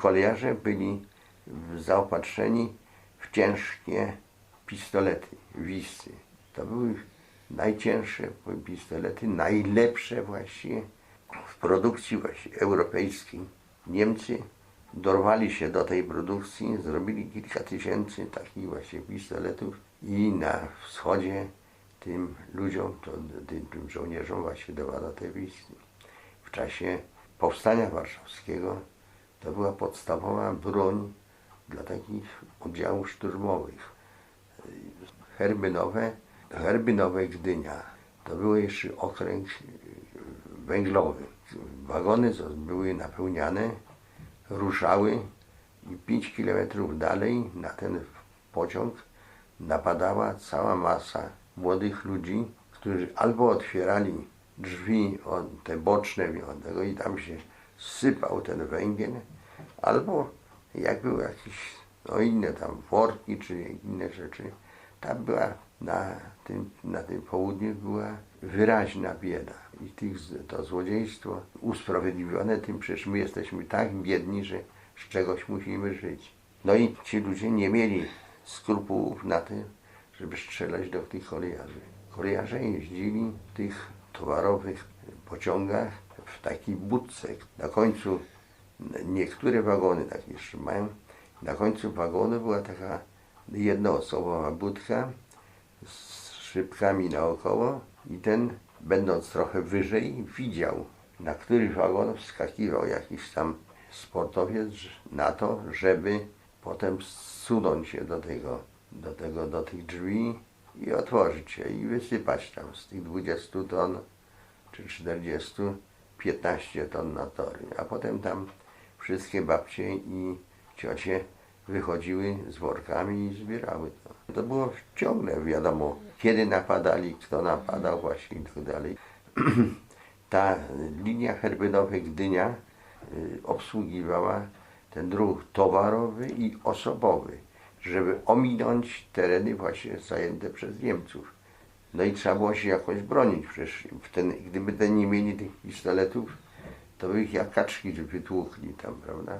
Kolejarze byli zaopatrzeni w ciężkie pistolety, wisy. To były najcięższe pistolety, najlepsze właściwie w produkcji właśnie europejskiej. Niemcy dorwali się do tej produkcji, zrobili kilka tysięcy takich właśnie pistoletów i na wschodzie tym ludziom, to, tym, tym żołnierzom właśnie dawano te wisy. W czasie powstania warszawskiego to była podstawowa broń dla takich oddziałów szturmowych. Herby nowe, herby nowe Gdynia. To był jeszcze okręg węglowy. Wagony były napełniane, ruszały i 5 kilometrów dalej na ten pociąg napadała cała masa młodych ludzi, którzy albo otwierali drzwi od te boczne od tego i tam się sypał ten węgiel, albo jak były jakieś no inne tam worki czy inne rzeczy, tam była na tym, na tym południu była wyraźna bieda. I tych, to złodziejstwo usprawiedliwione tym, przecież my jesteśmy tak biedni, że z czegoś musimy żyć. No i ci ludzie nie mieli skrupułów na tym, żeby strzelać do tych kolejarzy. Kolejarze jeździli w tych towarowych pociągach w takiej budce. Na końcu niektóre wagony tak jeszcze mają. Na końcu wagonu była taka jednoosobowa budka z szybkami naokoło i ten, będąc trochę wyżej, widział, na których wagon wskakiwał jakiś tam sportowiec na to, żeby potem zsunąć się do tego, do tego, do tych drzwi i otworzyć się i wysypać tam z tych 20 ton czy 40, 15 ton na tory. A potem tam wszystkie babcie i ciocie wychodziły z workami i zbierały to. To było ciągle wiadomo, kiedy napadali, kto napadał właśnie i tak dalej. Ta linia herbynowa Gdynia y, obsługiwała ten ruch towarowy i osobowy, żeby ominąć tereny właśnie zajęte przez Niemców. No i trzeba było się jakoś bronić, przecież ten, gdyby ten nie mieli tych pistoletów, to by ich jak kaczki wytłukli tam, prawda?